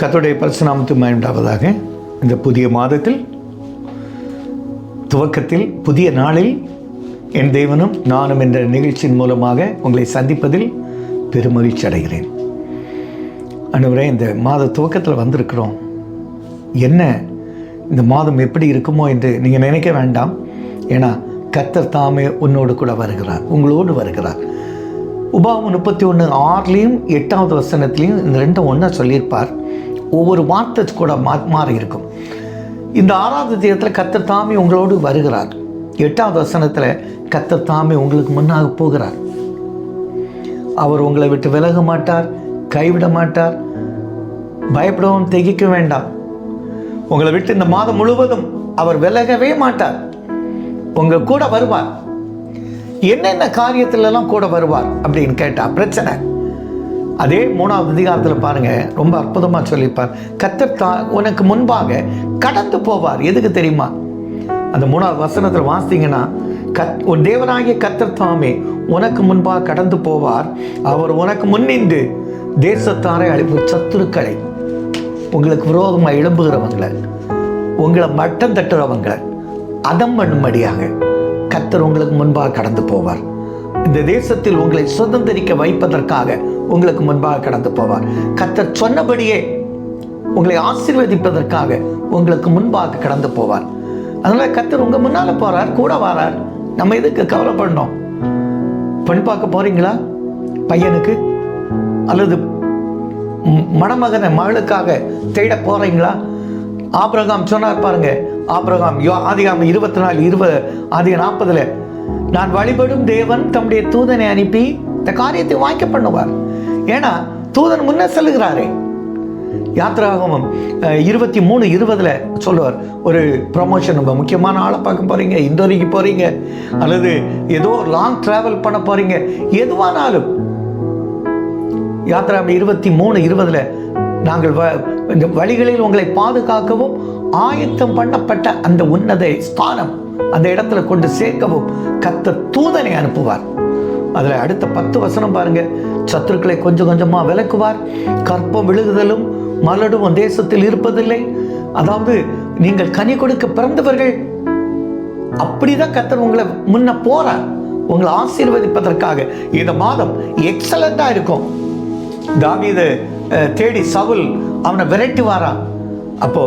கத்துடைய பரிசுநாமத்து மயண்டாவதாக இந்த புதிய மாதத்தில் துவக்கத்தில் புதிய நாளில் என் தேவனும் நானும் என்ற நிகழ்ச்சியின் மூலமாக உங்களை சந்திப்பதில் பெருமகிழ்ச்சி அடைகிறேன். அன்றுவரே இந்த மாத துவக்கத்தில் வந்திருக்கிறோம். என்ன இந்த மாதம் எப்படி இருக்குமோ என்று நீங்கள் நினைக்க வேண்டாம். ஏன்னா கத்தர் தாமே உன்னோடு கூட வருகிறார் உங்களோடு வருகிறார். உபாவம் முப்பத்தி ஒன்று ஆறுலேயும் எட்டாவது வசனத்துலேயும் இந்த ரெண்டும் ஒன்றா சொல்லியிருப்பார். ஒவ்வொரு வார்த்தை கூட மா மாறி இருக்கும். இந்த ஆறாவது தேயத்தில் கத்தர் தாமே உங்களோடு வருகிறார். எட்டாவது வசனத்தில் கத்தர் தாமே உங்களுக்கு முன்னாக போகிறார். அவர் உங்களை விட்டு விலக மாட்டார் கைவிட மாட்டார் பயப்படவும் திகைக்க வேண்டாம். உங்களை விட்டு இந்த மாதம் முழுவதும் அவர் விலகவே மாட்டார். உங்க கூட வருவார். என்னென்ன காரியத்திலலாம் கூட வருவார் அப்படின்னு கேட்டால் பிரச்சனை. அதே மூணாவது அதிகாரத்தில் பாருங்கள் ரொம்ப அற்புதமாக சொல்லியிருப்பார் கத்தர் தா உனக்கு முன்பாக கடந்து போவார். எதுக்கு தெரியுமா? அந்த மூணாவது வசனத்தில் வாசிங்கன்னா கத் உன் தேவனாகிய கத்தர் தாமே உனக்கு முன்பாக கடந்து போவார். அவர் உனக்கு முன்னின்று தேசத்தாரை அழிப்பு சத்துருக்களை. உங்களுக்கு விரோதமாக எழும்புகிறவங்களை உங்களை மட்டம் தட்டுறவங்களை அதம் பண்ணும்படியாக கத்தர் உங்களுக்கு முன்பாக கடந்து போவார். இந்த தேசத்தில் உங்களை சுதந்திரிக்க வைப்பதற்காக உங்களுக்கு முன்பாக கடந்து போவார். கத்தர் சொன்னபடியே உங்களை ஆசீர்வதிப்பதற்காக உங்களுக்கு முன்பாக கடந்து போவார். அதனால கத்தர் உங்க முன்னால போறார் கூட வரார். நம்ம எதுக்கு கவலைப்படணும்? பெண் பார்க்க போறீங்களா? பையனுக்கு? அல்லது மணமகனை மகளுக்காக தேட போறீங்களா? ஆபிரகாம் சொன்னார் பாருங்க ஆபிரகாம் யோ ஆதிகாம் இருபத்தி நாலு இருபது ஆதிக நாற்பதுல நான் வழிபடும் தேவன் தம்முடைய தூதனை அனுப்பி இந்த காரியத்தை வாய்க்க பண்ணுவார். ஏன்னா தூதன் முன்ன செல்லுகிறாரே. யாத்ராகமம் இருபத்தி மூணு இருபதுல சொல்லுவார் ஒரு ப்ரமோஷன் ரொம்ப முக்கியமான ஆளை பார்க்க போறீங்க இந்தோரிக்கு போறீங்க அல்லது ஏதோ லாங் டிராவல் பண்ண போறீங்க எதுவானாலும். யாத்ரா இருபத்தி மூணு இருபதுல நாங்கள் வ- இந்த வழிகளில் உங்களை பாதுகாக்கவும் ஆயத்தம் பண்ணப்பட்ட அந்த உன்னத ஸ்தானம் அந்த இடத்துல கொண்டு சேர்க்கவும் கத்த தூதனை அனுப்புவார். அதில் அடுத்த பத்து வசனம் பாருங்க. சத்துருக்களை கொஞ்சம் கொஞ்சமாக விலக்குவார் கற்பம் விழுகுதலும் மலடும் தேசத்தில் இருப்பதில்லை. அதாவது நீங்கள் கனி கொடுக்க பிறந்தவர்கள் அப்படிதான் கத்தர் உங்களை முன்ன போறார். உங்களை ஆசீர்வதிப்பதற்காக. இந்த மாதம் எக்ஸலண்டா இருக்கும். தாவீது தேடி சவுல் அவனை விரட்டி வாரான் அப்போ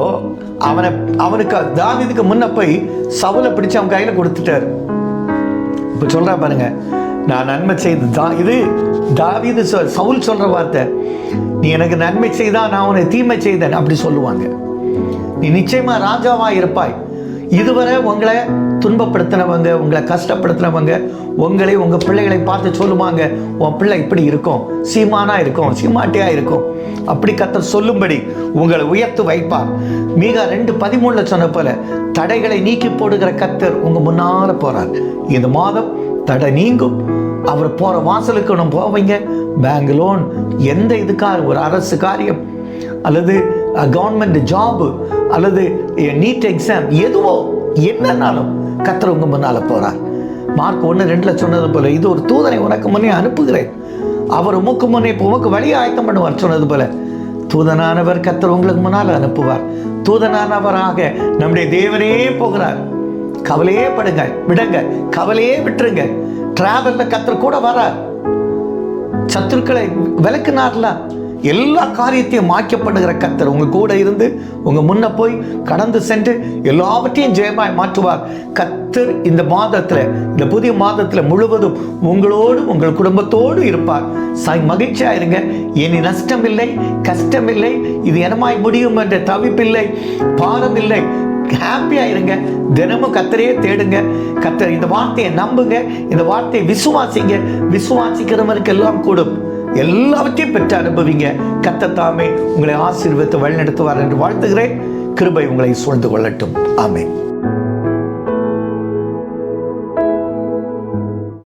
அவனை அவனுக்கு தாவிதுக்கு முன்ன போய் சவுலை பிடிச்சு அவன் கையில கொடுத்துட்டார். இப்போ சொல்றா பாருங்க நான் நன்மை செய்து தா இது தாவிது சவுல் சொல்ற வார்த்தை. நீ எனக்கு நன்மை செய்தா நான் உனக்கு தீமை செய்தேன் அப்படி சொல்லுவாங்க. நீ நிச்சயமா ராஜாவா இருப்பாய். இதுவரை உங்களை துன்பப்படுத்தினவங்க உங்களை கஷ்டப்படுத்தினவங்க உங்களை உங்கள் பிள்ளைகளை பார்த்து சொல்லுவாங்க உன் பிள்ளை இப்படி இருக்கும் சீமானா இருக்கும் சீமாட்டியா இருக்கும். அப்படி கத்தர் சொல்லும்படி உங்களை உயர்த்து வைப்பார். மிக ரெண்டு பதிமூணுல சொன்ன போல தடைகளை நீக்கி போடுகிற கத்தர் உங்க முன்னால போறார். இந்த மாதம் தடை நீங்கும். அவர் போற வாசலுக்கு நம்ம போவீங்க. பேங்க் லோன் எந்த இதுக்காக ஒரு அரசு காரியம் அல்லது கவர்மெண்ட் ஜாபு அல்லது நீட் எக்ஸாம் எதுவோ என்னன்னாலும் கத்தர் உங்க முன்னால போறார். மார்க் ஒன்று ரெண்டில் சொன்னது போல இது ஒரு தூதனை உனக்கு முன்னே அனுப்புகிறேன். அவர் உமக்கு முன்னே இப்போ உமக்கு வழியை ஆயத்தம் பண்ணுவார் சொன்னது போல. தூதனானவர் கத்தர் உங்களுக்கு முன்னால் அனுப்புவார். தூதனானவராக நம்முடைய தேவனே போகிறார். கவலையே படுங்க விடுங்க கவலையே விட்டுருங்க டிராவலில் கத்தர் கூட வரார். சத்துருக்களை விளக்குனார்ல. எல்லா காரியத்தையும் மாற்றப்படுகிற கத்தர் உங்கள் கூட இருந்து உங்கள் முன்ன போய் கடந்து சென்று எல்லாவற்றையும் ஜெயமாய் மாற்றுவார். கத்தர் இந்த மாதத்தில் இந்த புதிய மாதத்தில் முழுவதும் உங்களோடு உங்கள் குடும்பத்தோடு இருப்பார். சாய் மகிழ்ச்சியாக இருங்க இனி நஷ்டம் இல்லை கஷ்டம் இல்லை இது எனமாய் முடியும் என்ற தவிப்பில்லை பாரம் இல்லை ஹாப்பியாக இருங்க தினமும் கத்தரையே தேடுங்க. கத்தர் இந்த வார்த்தையை நம்புங்க. இந்த வார்த்தையை விசுவாசிங்க. விசுவாசிக்கிறவனுக்கு எல்லாம் கூடும். எல்லாவற்றையும் பெற்று அனுபவிங்க. கத்தத்தாமே உங்களை ஆசீர்வத்தை வழிநடத்துவார் என்று வாழ்த்துகிறேன். கிருபை உங்களை சூழ்ந்து கொள்ளட்டும். ஆமேன்.